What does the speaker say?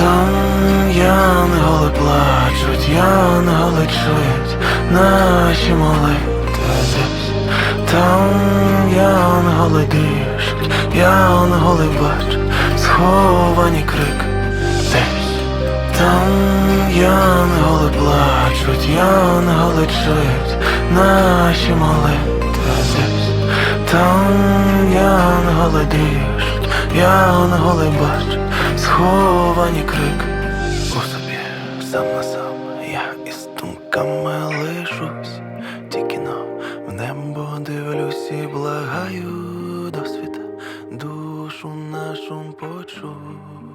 Там янголи плачуть, янголи чують наші молитви там янголи дишуть, янголи бачать сховані крик десь. Там янголи плачуть, янголи чують наші молитви там янголи дишуть, янголи бач, сховані крик у собі сам на сам я із думками лишусь, тільки но в небо дивлюсь і благаю до світа душу нашу почуй.